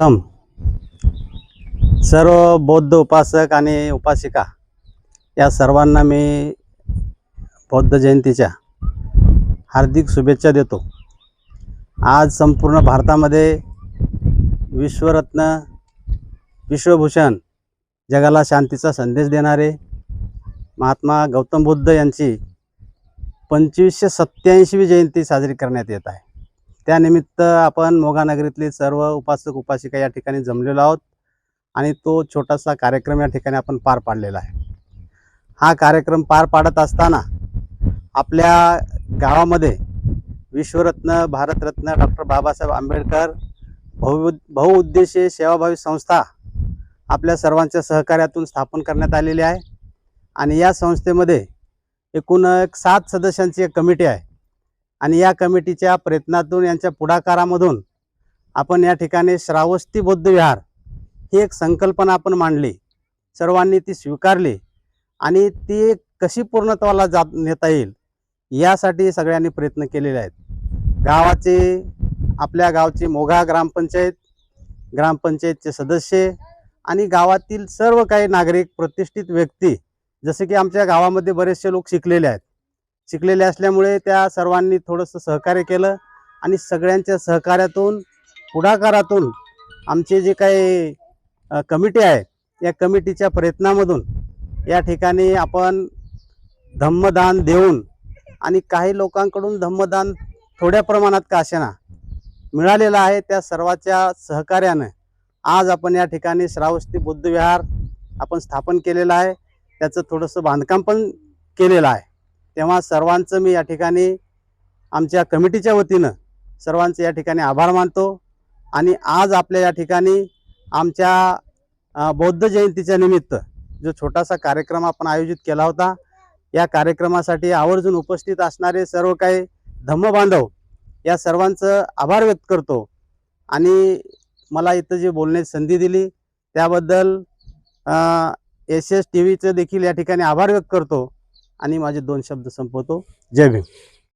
प्रथम सर्व बौद्ध उपासक आणि उपासिका या सर्वांना मी बौद्ध जयंतीच्या हार्दिक शुभेच्छा देतो. आज संपूर्ण भारतामध्ये विश्वरत्न विश्वभूषण जगाला शांतीचा संदेश देणारे महात्मा गौतम बुद्ध यांची पंचवीसशे सत्याऐंशीवी जयंती साजरी करण्यात येत आहे. त्यानिमित्त आपण मोगानगरीतले सर्व उपासक उपासिका या ठिकाणी जमलेलो आहोत आणि तो छोटासा कार्यक्रम या ठिकाणी आपण पार पाडलेला आहे. हा कार्यक्रम पार पाडत असताना आपल्या गावामध्ये विश्वरत्न भारतरत्न डॉक्टर बाबासाहेब आंबेडकर बहु बहुउद्देशीय सेवाभावी संस्था आपल्या सर्वांच्या सहकार्यातून स्थापन करण्यात आलेली आहे. आणि या संस्थेमध्ये एकूण एक सात सदस्यांची एक कमिटी आहे. आणि या कमिटीच्या प्रयत्नातून यांच्या पुढाकारामधून आपण या ठिकाणी श्रावस्ती बौद्ध विहार ही एक संकल्पना आपण मांडली. सर्वांनी ती स्वीकारली आणि ती कशी पूर्णत्वाला जात नेता येईल यासाठी सगळ्यांनी प्रयत्न केलेले आहेत. गावाचे आपल्या गावची मोघा ग्रामपंचायत ग्रामपंचायतचे सदस्य आणि गावातील सर्व काही नागरिक प्रतिष्ठित व्यक्ती जसे की आमच्या गावामध्ये बरेचसे लोक शिकलेले आहेत. शिकलेले असल्यामुळे त्या सर्वांनी थोडंसं सहकार्य केलं आणि सगळ्यांच्या सहकार्यातून पुढाकारातून आमचे जे काही कमिटी आहे या कमिटीच्या प्रयत्नामधून या ठिकाणी आपण धम्मदान देऊन आणि काही लोकांकडून धम्मदान थोड्या प्रमाणात का असेना मिळालेलं आहे त्या सर्वाच्या सहकार्यानं आज आपण या ठिकाणी श्रावस्ती बुद्ध विहार आपण स्थापन केलेलं आहे. त्याचं थोडंसं बांधकाम पण केलेलं आहे. तेव्हा सर्वांचं मी या ठिकाणी आमच्या कमिटीच्या वतीनं सर्वांचे या ठिकाणी आभार मानतो. आणि आज आपल्या या ठिकाणी आमच्या बौद्ध जयंतीच्या निमित्त जो छोटासा कार्यक्रम आपण आयोजित केला होता या कार्यक्रमासाठी आवर्जून उपस्थित असणारे सर्व काही धम्मबांधव या सर्वांचं आभार व्यक्त करतो. आणि मला इथं जी बोलण्याची संधी दिली त्याबद्दल एस एस टी व्हीचं देखील या ठिकाणी आभार व्यक्त करतो. आणि माझे दोन शब्द संपवतो. जय भीम.